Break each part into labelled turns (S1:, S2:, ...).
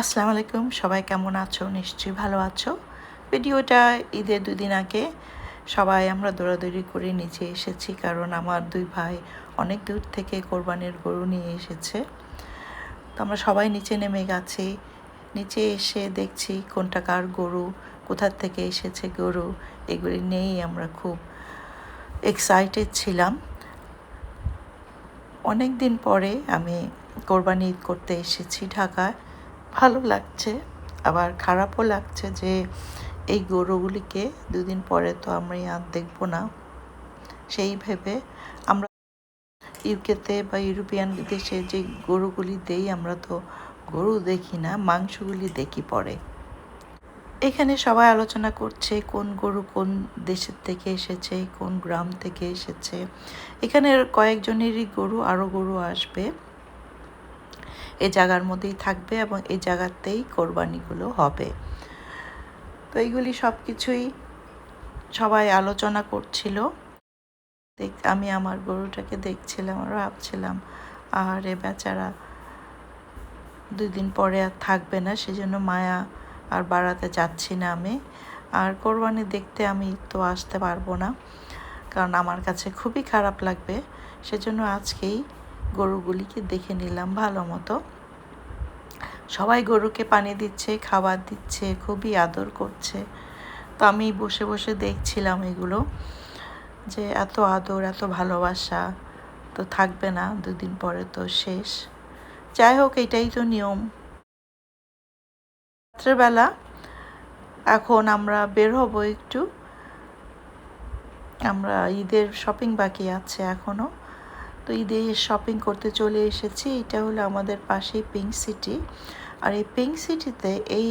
S1: আসসালামু আলাইকুম। সবাই কেমন আছো? নিশ্চয়ই ভালো আছো। ভিডিওটা ঈদের দুদিন আগে সবাই আমরা দৌড়াদৌড়ি করে নিচে এসেছি, কারণ আমার দুই ভাই অনেক দূর থেকে কোরবানির গরু নিয়ে এসেছে। তো আমরা সবাই নিচে নেমে গেছি। নিচে এসে দেখছি কোনটা কার গরু কোথার থেকে এসেছে গরু, এগুলি নিয়েই আমরা খুব এক্সাইটেড ছিলাম। অনেক দিন পরে আমি কোরবানি ঈদ করতে এসেছি ঢাকায়। ভালো লাগছে, আবার খারাপও লাগছে যে এই গরুগুলিকে দুদিন পরে তো আমরা আর দেখব না। সেই ভেবে আমরা ইউকেতে বা ইউরোপিয়ান দেশে যে গরুগুলি দেই, আমরা তো গরু দেখি না, মাংসগুলি দেখি পরে। এখানে সবাই আলোচনা করছে কোন গরু কোন দেশের থেকে এসেছে, কোন গ্রাম থেকে এসেছে। এখানে কয়েকজনেরই গরু, আরও গরু আসবে। এই জায়গার মধ্যেই থাকবে এবং এই জায়গাতেই কোরবানিগুলো হবে। তো এইগুলি সব কিছুই সবাই আলোচনা করছিল। দেখ, আমি আমার গরুটাকে দেখছিলাম আর ভাবছিলাম আর এ বেচারা দুই দিন পরে আর থাকবে না, সেজন্য মায়া আর বাড়াতে যাচ্ছি না আমি। আর কোরবানি দেখতে আমি তো আসতে পারব না, কারণ আমার কাছে খুবই খারাপ লাগবে। সেজন্য আজকেই গরুগুলিকে দেখে নিলাম ভালো মতো। সবাই গরুকে পানি দিচ্ছে, খাবার দিচ্ছে, খুবই আদর করছে। তো আমি বসে বসে দেখছিলাম এগুলো, যে এত আদর, এত ভালোবাসা, তো থাকবে না দুদিন পরে তো শেষ। যাই হোক, এটাই তো নিয়ম। রাত্রেবেলা এখন আমরা বের হব একটু। আমরা ঈদের শপিং বাকি আছে এখনও তো ঈদে শপিং করতে চলে এসেছি, এটা হলো আমাদের পাশেই পিঙ্ক সিটি আর এই পিঙ্ক সিটিতে এই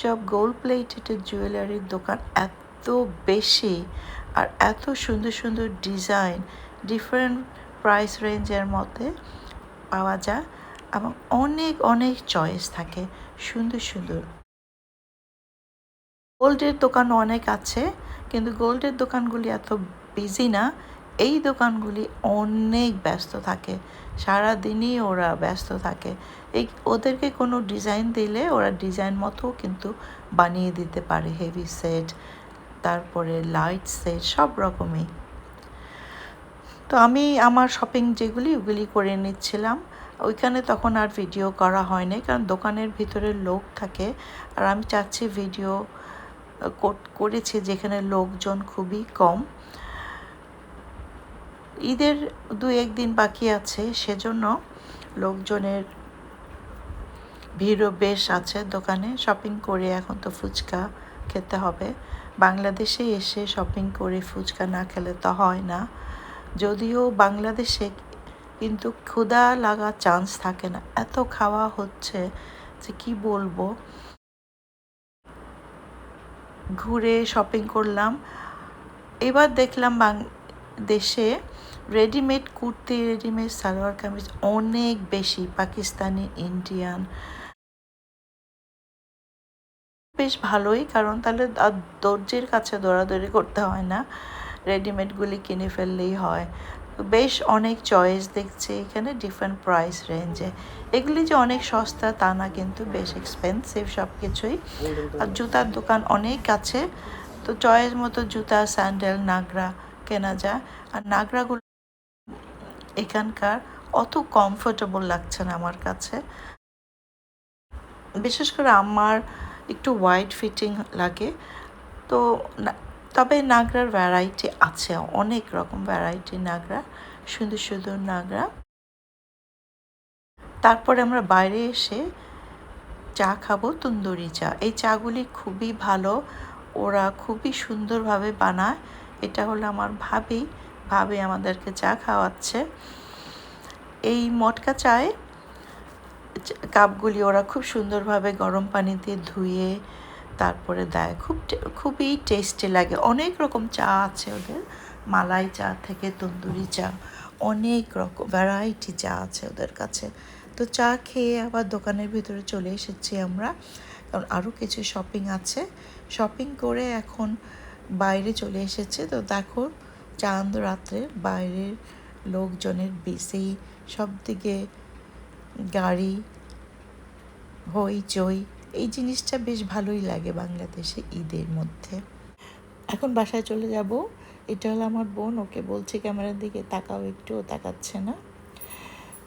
S1: সব গোল্ড প্লেটেড জুয়েলারির দোকান এত বেশি, আর এত সুন্দর সুন্দর ডিজাইন ডিফারেন্ট প্রাইস রেঞ্জের মধ্যে পাওয়া যায় এবং অনেক অনেক চয়েস থাকে, সুন্দর সুন্দর। গোল্ডের দোকান অনেক আছে, কিন্তু গোল্ডের দোকানগুলি এত বিজি না এই দোকানগুলি অনেক ব্যস্ত থাকে। সারা দিনই ওরা ব্যস্ত থাকে। এই ওদেরকে কোনো ডিজাইন দিলে ওরা ডিজাইন মতো কিন্তু বানিয়ে দিতে পারে। হেভি সেট, তারপরে লাইট সেট, সব রকমই। তো আমি আমার শপিং যেগুলি ওগুলি করে নিচ্ছিলাম। ওইখানে তখন আর ভিডিও করা হয়নি কারণ দোকানের ভিতরে লোক থাকে। আর আমি চাচ্ছি ভিডিও করেছি যেখানে লোকজন খুবই কম। ঈদের দু একদিন বাকি আছে, সেজন্য লোকজনের ভিড়ও বেশ আছে দোকানে। শপিং করে এখন তো ফুচকা খেতে হবে। বাংলাদেশে এসে শপিং করে ফুচকা না খেলে তো হয় না। যদিও বাংলাদেশে কিন্তু ক্ষুধা লাগা চান্স থাকে না। এত খাওয়া হচ্ছে যে কি বলব? ঘুরে শপিং করলাম। এবার দেখলাম দেশে রেডিমেড কুর্তি রেডিমেড সালোয়ার কামিজ অনেক বেশি, পাকিস্তানি ইন্ডিয়ান বেশ ভালোই, কারণ তাহলে দর্জির কাছে দৌড়াদৌড়ি করতে হয় না। রেডিমেডগুলি কিনে ফেললেই হয়। বেশ অনেক চয়েস দেখছে এখানে ডিফারেন্ট প্রাইস রেঞ্জে এগুলি যে অনেক সস্তা, তা না, কিন্তু বেশ এক্সপেন্সিভ সব কিছুই আর জুতার দোকান অনেক আছে। তো চয়েস মতো জুতা স্যান্ডেল নাগরা কেনা যায়। আর নাগরাগুলো এখানকার অত কমফোর্টেবল লাগছে না আমার কাছে। বিশেষ করে আমার একটু হোয়াইট ফিটিং লাগে। তো তবে নাগরার ভ্যারাইটি আছে, অনেক রকম ভ্যারাইটি নাগরা, সুন্দর সুন্দর নাগরা। তারপরে আমরা বাইরে এসে চা খাব তন্দুরি চা। এই চাগুলি খুবই ভালো, ওরা খুবই সুন্দরভাবে বানায়। এটা হলো আমার ভাবি। ভাবি আমাদেরকে চা খাওয়াচ্ছে। এই মটকা চায় কাপগুলি ওরা খুব সুন্দরভাবে গরম পানি দিয়ে ধুয়ে তারপরে দেয়। খুব খুবই টেস্টি লাগে। অনেক রকম চা আছে ওদের। মালাই চা থেকে তন্দুরি চা, অনেক রকম ভ্যারাইটি চা আছে ওদের কাছে। তো চা খেয়ে আবার দোকানের ভিতরে চলে এসেছি আমরা। কারণ আরও কিছু শপিং আছে। শপিং করে এখন বাইরে চলে এসেছে। তো দেখো, চাঁদ রাত্রে বাইরের লোকজনের বেশি সব দিকে গাড়ি হইচই এই জিনিসটা বেশ ভালোই লাগে বাংলাদেশে ঈদের মধ্যে। এখন বাসায় চলে যাব। এটা হলো আমার বোন, ওকে বলছে ক্যামেরার দিকে, তাকাও একটু, ও তাকাচ্ছে না।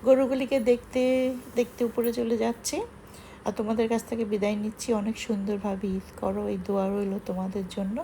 S1: গরুগুলিকে দেখতে দেখতে উপরে চলে যাচ্ছে। আর তোমাদের কাছ থেকে বিদায় নিচ্ছি। অনেক সুন্দরভাবে ঈদ করো, এই দোয়া রইল তোমাদের জন্য।